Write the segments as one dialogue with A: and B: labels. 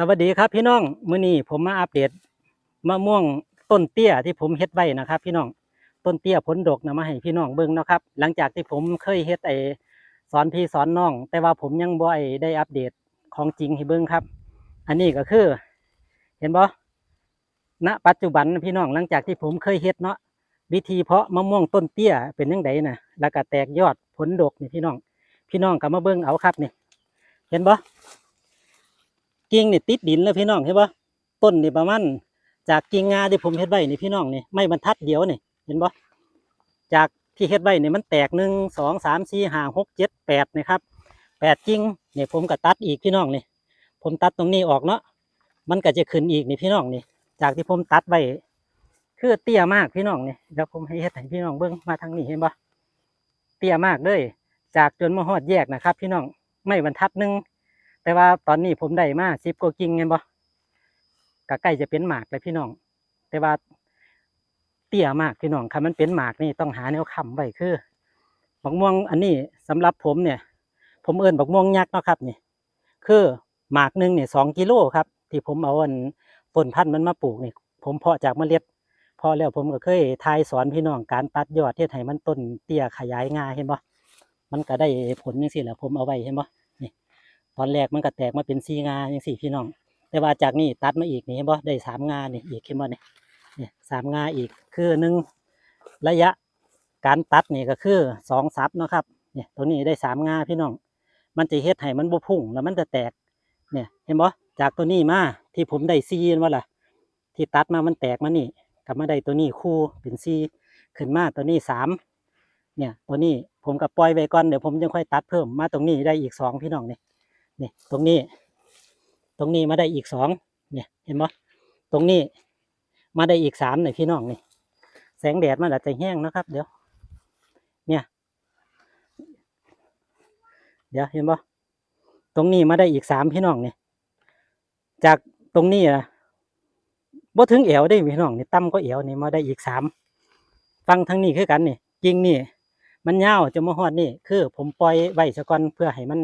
A: สวัสดีครับพี่น้องมื้อนี้ผมมาอัปเดตมะม่วงต้นเตี้ยที่ผมเฮ็ดไว้นะครับ พี่น้องต้นเตี้ยผลดกนะมาให้พี่น้องเบิ่งนะครับ หลังจากที่ผมเคยเฮ็ดไอ้สอนพี่สอนน้อง แต่ว่าผมยังบ่ได้ได้อัปเดตของจริงให้เบิ่งครับ อันนี้ก็คือ เห็นบ่ณปัจจุบันพี่น้องหลังจากที่ผมเคยเฮ็ดเนาะวิธีเพาะมะม่วงต้นเตี้ยเป็นยังไงนะแล้วก็แตกยอดผลดกนี่พี่น้อง พี่น้องก็มาเบิ่งเอาครับนี่ เห็นบ่ กิ่งนี่ติดดินแล้วพี่น้องเห็นปะต้นนี่ประมาณจากกิ่งงาที่ผมเฮ็ดไว้นี่พี่น้องนี่ไม่บรรทัดเดียวนี่เห็นปะจากที่เฮ็ดไว้นี่มันแตกหนึ่งสองสามสี่ห้าหกเจ็ดแปดนี่ครับแปดกิ่งเนี่ยผมก็ตัดอีกพี่น้องนี่ผมตัดตรงนี้ออกเนาะมันก็จะขึ้นอีกนี่พี่น้องนี่ จากที่ผมตัดไว้คือเตี้ยมากพี่น้องนี่เดี๋ยวผมให้เฮ็ดให้พี่น้องเบิ่งมาทางนี้เห็นปะเตี้ยมากเลยจากจนมาฮอดแยกนะครับ พี่น้องไม่บรรทัดหนึ่ง แต่ว่าตอนนี้ผมได้มาสิบกว่ากิ่งเงินบ่ก็ใกล้จะเป็นหมากเลยพี่น้อง แต่ว่าเตี้ยมากพี่น้องคันมันเป็นหมากนี่ต้องหาแนวค้ำไว้คือบักม่วงอันนี้สำหรับผมเนี่ย ผมเอิ้นบักม่วงยักษ์เนาะครับนี่ คือหมากหนึ่งเนี่ยสองกิโลครับ ที่ผมเอาอันต้นพันธุ์มันมาปลูกนี่ ผมเพาะจากเมล็ดพอแล้วผมก็เคยทายสอนพี่น้องการตัดยอดเทียให้มันต้นเตี้ยขยายงาเห็นบ่มันก็ได้ผลยังสิแหละผมเอาไว้เห็นบ่ ตอนแรกมันก็แตกมาเป็นสี่งาอย่างสี่พี่น้อง แต่ว่าจากนี้ตัดมาอีกนี่เห็นบ่ได้สามงานี่อีกเห็นบ่เนี่ยเนี่ยสามงาอีกคือหนึ่งระยะการตัดนี่ก็คือสองซับนะครับเนี่ยตัวนี้ได้สามงาพี่น้อง มันจะเฮ็ดให้มันบ่พุ่งแล้วมันจะแตกเนี่ยเห็นบ่จากตัวนี้มาที่ผมได้ซีนว่าล่ะที่ตัดมามันแตกมานี่กลับมาได้ตัวนี้คู่เป็นซีขึ้นมาตัวนี้สามเนี่ยตัวนี้ผมก็ปล่อยไว้ก่อนเดี๋ยวผมจะค่อยตัดเพิ่มมาตรงนี้ได้อีกสองพี่น้องเนี่ย นี่ตรงนี้ ตรงนี้มาได้อีกสองเนี่ยเห็นไหมตรงนี้มาได้อีกสามเนี่ยพี่น้องนี่ แสงแดดมันอาจจะแห้งนะครับ เดี๋ยว เนี่ย เดี๋ยวเห็นไหมตรงนี้มาได้อีกสามพี่น้องนี่ จากตรงนี้อะบ่ถึงเอวได้พี่น้องนี่ต่ำก็เอวนี่มาได้อีกสามฟังทางนี้คือกันนี่จริงนี่ มันยาวจะมาฮอดนี่ คือ ผมปล่อยไว้ซะก่อนเพื่อให้มัน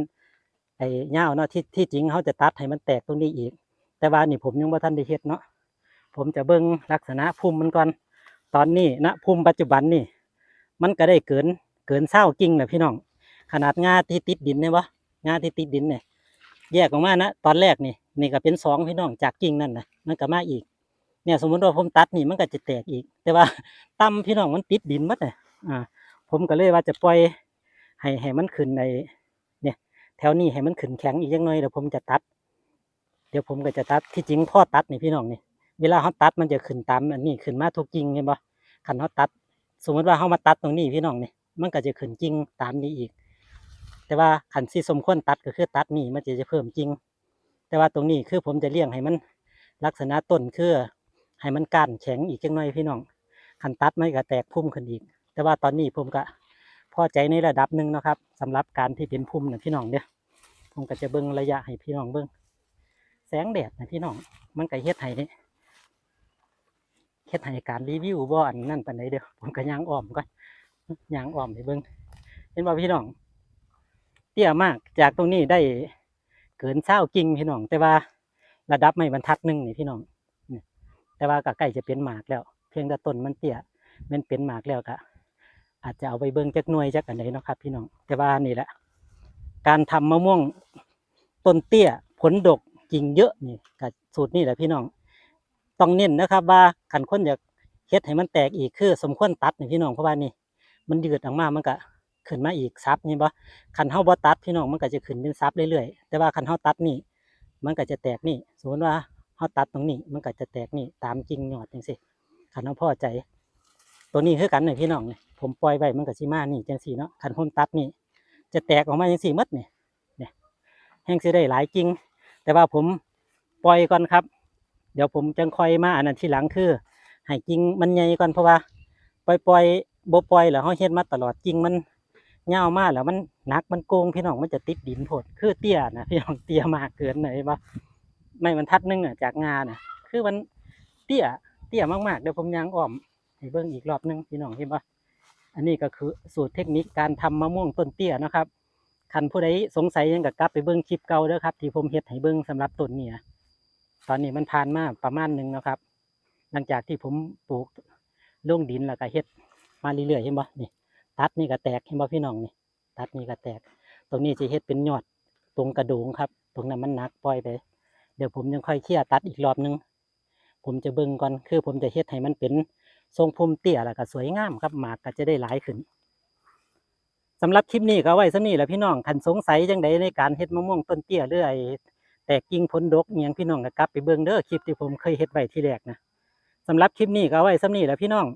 A: ไอ้เงาเนาะที่ที่จริงเขาจะตัดให้มันแตกตรงนี้อีก แต่ว่านี่ผมยังบ่าทันได้เฮ็ดเนาะผมจะเบิ่งลักษณะภูมิมันก่อนตอนนี้ณภูมิปัจจุบันนี่ มันก็ได้เกินเกินเศร้ากิ่งแหละพี่น้อง ขนาดงาที่ติดดินเนี่ยวะงาที่ติดดินเนี่ยแยกออกมานะตอนแรกนี่นี่ก็เป็นสองพี่น้องจากกิ่งนั่นนะมันก็มาอีก เนี่ยสมมติว่าผมตัดนี่มันก็จะแตกอีก แต่ว่าต่ำพี่น้องมันติดดินมัดเลยอ่า ผมก็เลยว่าจะปล่อยให้ให้มันขึ้นใน แถวนี้ให้มันขึ้นแข็งอีกยังหน่อยเดี๋ยวผมจะตัด เดี๋ยวผมก็จะตัดที่จริงพ่อตัดนี่พี่น้องนี่เวลาเขาตัดมันจะขึ้นตามอันนี้ขึ้นมาทุกจริงเห็นปะขันเขาตัด สมมติว่าเขามาตัดตรงนี้พี่น้องนี่มันก็จะขึ้นจริงตามนี้อีก แต่ว่าขันที่สมควรตัดก็คือตัดนี่มันจะจะเพิ่มจริงแต่ว่าตรงนี้คือผมจะเลี้ยงให้มันลักษณะต้นคือให้มันก้านแข็งอีกจังหน่อยพี่น้องขันตัดมันก็แตกพุ่มขึ้นอีก แต่ว่าตอนนี้ผมก็ พอใจในระดับหนึ่งนะครับสำหรับการที่เป็นพุ่มนะพี่น้องเด้อผมก็จะเบิ่งระยะให้พี่น้องเบิ่งแสงแดดนะพี่น้องมันก็เฮ็ดให้นี่เฮ็ดให้การรีวิวบ่อันนั่นปานใดเด้อผมก็ย่างอ้อมก่อนย่างอ้อมให้เบิ่งเห็นบ่พี่น้องเตี้ยมากจากตรงนี้ได้เกินเศร้ากิ่งพี่น้อง แต่ว่าระดับไม่บรรทัดหนึ่งนี่พี่น้องแต่ว่าก็ใกล้จะเป็นหมากแล้ว เพียงแต่ต้นมันเตี้ยมันเป็นหมากแล้วก็ อาจจะเอาไปเบิ่งจักหน่วยจักอันใดเนาะครับ พี่น้องแต่ว่านี่แหละการทำมะม่วงต้นเตี้ยผลดกกิ่งเยอะนี่กับสูตรนี่แหละพี่น้องต้องเน้นนะครับ ว่าขันคนอยากเฮ็ดให้มันแตกอีกคือ สมควรตัดนี่พี่น้องเพราะว่านี่ มันยืดออกมามันก็ขึ้นมาอีกซับนี่บ่ขันเฮาบ่ตัดพี่น้องมันก็จะขึ้นเป็นซับเรื่อยๆแต่ว่าขันเฮาตัดนี่มันก็จะแตกนี่สมมติว่าเฮาตัดตรงนี้ มันก็จะแตกนี่ตามกิ่งยอดจังซี่ขันเฮาพอใจ ตัวนี้คือกันนี่พี่น้องเนี่ยผมปล่อยไว้มันก็สิมานี่จังซี่เนาะขันผมตัดนี่จะแตกออกมาอย่างสี่มัดเนี่ยเนี่ยแห้งสิได้หลายกิ่งแต่ว่าผมปล่อยก่อนครับ เดี๋ยวผมจังคอยมาอันนั้นทีหลังคือให้กิ่งมันใหญ่ก่อนเพราะว่าปล่อยปล่อยๆบ่ปล่อยแล้วเขาเฮ็ดมาตลอดกิ่งมันยามากแล้วมันนักมันโกงพี่น้องมันจะติดดินโพดคือเตี้ยนะพี่น้องเตี้ยมากเกินเลยว่าไม่มันทัดนึงอะจากงาน่ะ คือมันเตี้ยเตี้ยมากๆเดี๋ยวผมยางอ้อม ให้เบิ่งอีกรอบหนึงพี่น้องเห็นปะอันนี้ก็คือสูตรเทคนิคการทำมะม่วงต้นเตี้ยนะครับคันผู้ใดสงสัยยังกับกลับไปเบิ้งคลิปเก่าเด้อครับ ที่ผมเฮ็ดให้เบิ้งสำหรับต้นเนี่ยตอนนี้มันผ่านมาประมาณหนึ่งนะครับ หลังจากที่ผมปลูกลงดินแล้วก็เฮ็ดมาเรื่อยๆเห็นบ่นี่ ตัดนี่ก็แตกเห็นบ่พี่น้องนี่ ตัดนี่ก็แตก ตรงนี้จะเฮ็ดเป็นยอดตรงกระโดงครับ ตรงนั้นมันหนักปล่อยไป เดี๋ยวผมยังค่อยเคลี่ยตัดอีกรอบนึงผมจะเบิ่งก่อนคือผมจะเฮ็ดให้มันเป็น ทรงภูมิเตี้ยแล้วก็สวยงามครับหมากก็จะได้หลายขึ้นสำหรับคลิปนี้ก็ไว้สำนี้แหละพี่น้องคันสงสัยจังใดในการเฮ็ดมะม่วงต้นเตี้ยเรื่อยแตกกิ่งผลดกเนียงพี่น้องก็กลับไปเบิ่งเด้อคลิปที่ผมเคยเฮ็ดไว้ที่แรกนะสำหรับคลิปนี้ก็ไว้สำนี้แหละพี่น้อง